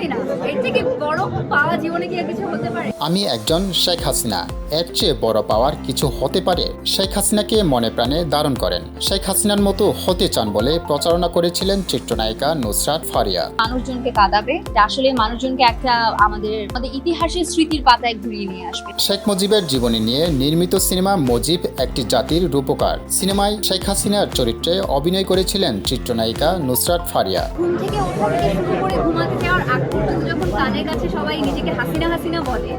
হাসিনা? এর থেকে বড় পাওয়া জীবনে কি কিছু হতে পারে? আমি একজন শেখ হাসিনা। এর চেয়ে বড় পাওয়ার কিছু হতে পারে? শেখ হাসিনাকে মনে প্রাণে ধারণ করেন। শেখ হাসিনার মতো হতে চান বলে প্রচারণা করেছিলেন চিত্রনায়িকা নুসরাত ফারিয়া। মানুষজনকে কাঁদাবে আসলে মানুষজনকে একটা আমাদের আমাদের ইতিহাসের স্মৃতির পাতায় ঘুরিয়ে নিয়ে আসবে। শেখ মুজিবের জীবনী নিয়ে নির্মিত সিনেমা মুজিব একটি জাতির রূপকার। সিনেমায় শেখ হাসিনার চরিত্রে অভিনয় করেছিলেন চিত্রনায়িকা নুসরাত ফারিয়া। ঘুম থেকে ওঠা থেকে শুরু করে কানের কাছে সবাই নিজেকে হাসিনা হাসিনা বলে।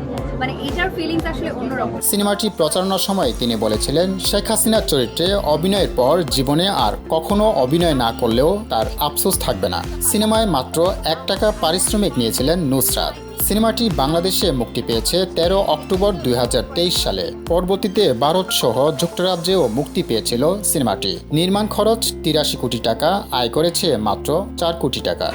মানে এটার ফিলিংস আসলে অন্যরকম। সিনেমাটি প্রচারণার সময় তিনি বলেছিলেন শেখ হাসিনার চরিত্রে অভিনয়ের পর জীবনে আর কখনো অভিনয় না করলেও তার আফসোস থাকবে না। সিনেমায় মাত্র এক টাকা পারিশ্রমিক নিয়েছিলেন নুসরাত। সিনেমাটি বাংলাদেশে মুক্তি পেয়েছে তেরো অক্টোবর দুই হাজার তেইশ সালে। পরবর্তীতে ভারত সহ যুক্তরাজ্যেও মুক্তি পেয়েছিল সিনেমাটি। নির্মাণ খরচ তিরাশি কোটি টাকা আয় করেছে মাত্র চার কোটি টাকা।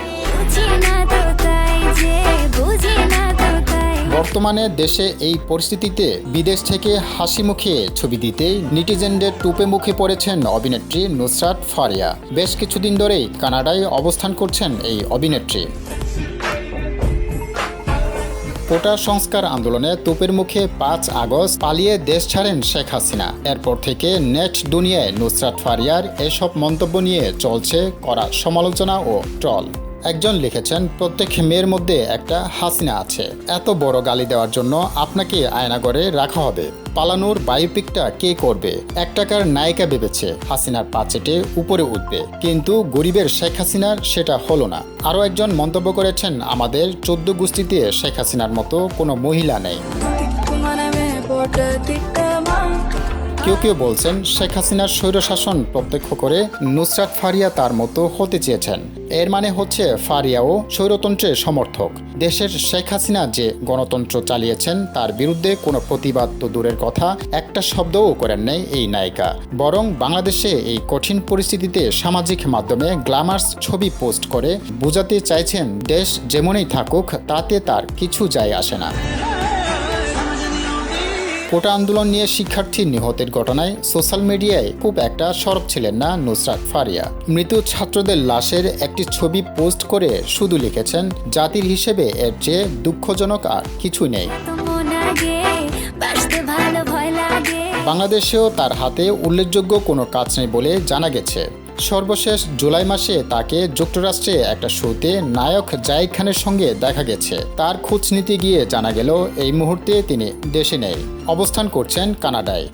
বর্তমানে দেশে এই পরিস্থিতিতে বিদেশ থেকে হাসি মুখে ছবি দিতেই নিটিজেনদের টুপে মুখে পড়েছেন অভিনেত্রী নুসরাত ফারিয়া। বেশ কিছুদিন ধরেই কানাডায় অবস্থান করছেন এই অভিনেত্রী। কোটা সংস্কার আন্দোলনে তোপের মুখে পাঁচ আগস্ট পালিয়ে দেশ ছাড়েন শেখ হাসিনা। এরপর থেকে নেট দুনিয়ায় নুসরাত ফারিয়ার এসব মন্তব্য নিয়ে চলছে করা সমালোচনা ও ট্রল। একজন লিখেছেন, প্রত্যেক মেয়ের মধ্যে একটা হাসিনা আছে। এত বড় গালি দেওয়ার জন্য আপনাকে আয়নাগরে রাখা হবে। পালানোর বায়োপিকটা কে করবে? এক টাকার নায়িকা ভেবেছে হাসিনার পাচেটে উপরে উঠবে। কিন্তু গরিবের শেখ হাসিনার সেটা হলো না। আরও একজন মন্তব্য করেছেন, আমাদের চোদ্দ গোষ্ঠীতে শেখ হাসিনার মতো কোনো মহিলা নেই। কেউ কেউ বলছেন শেখ হাসিনার স্বৈরশাসন প্রত্যক্ষ করে নুসরাত ফারিয়া তার মতো হতে চেয়েছেন। এর মানে হচ্ছে ফারিয়াও স্বৈরতন্ত্রের সমর্থক। দেশের শেখ হাসিনা যে গণতন্ত্র চালিয়েছেন, তার বিরুদ্ধে কোনো প্রতিবাদ তো দূরের কথা, একটা শব্দও করেন নাই এই নায়িকা। বরং বাংলাদেশে এই কঠিন পরিস্থিতিতে সামাজিক মাধ্যমে গ্ল্যামার্স ছবি পোস্ট করে, বোঝাতে চাইছেন, দেশ যেমনই থাকুক, তাতে তার কিছু যায় আসে না। কোটা আন্দোলন নিয়ে শিক্ষার্থী নিহতের ঘটনায় সোশ্যাল মিডিয়ায় খুব একটা সরব ছিলেন না নুসরাত ফারিয়া। মৃত ছাত্রদের লাশের একটি ছবি পোস্ট করে শুধু লিখেছেন জাতির হিসেবে এর চেয়ে দুঃখজনক আর কিছু নেই। বাংলাদেশেও তার হাতে উল্লেখযোগ্য কোনো কাজ নেই বলে জানা গেছে। সর্বশেষ জুলাই মাসে তাকে যুক্তরাষ্ট্রে একটা শোতে নায়ক জাহিদ খানের সঙ্গে দেখা গেছে। তার খোঁজ নিতে গিয়ে জানা গেল, এই মুহূর্তে তিনি দেশে নেই। অবস্থান করছেন কানাডায়।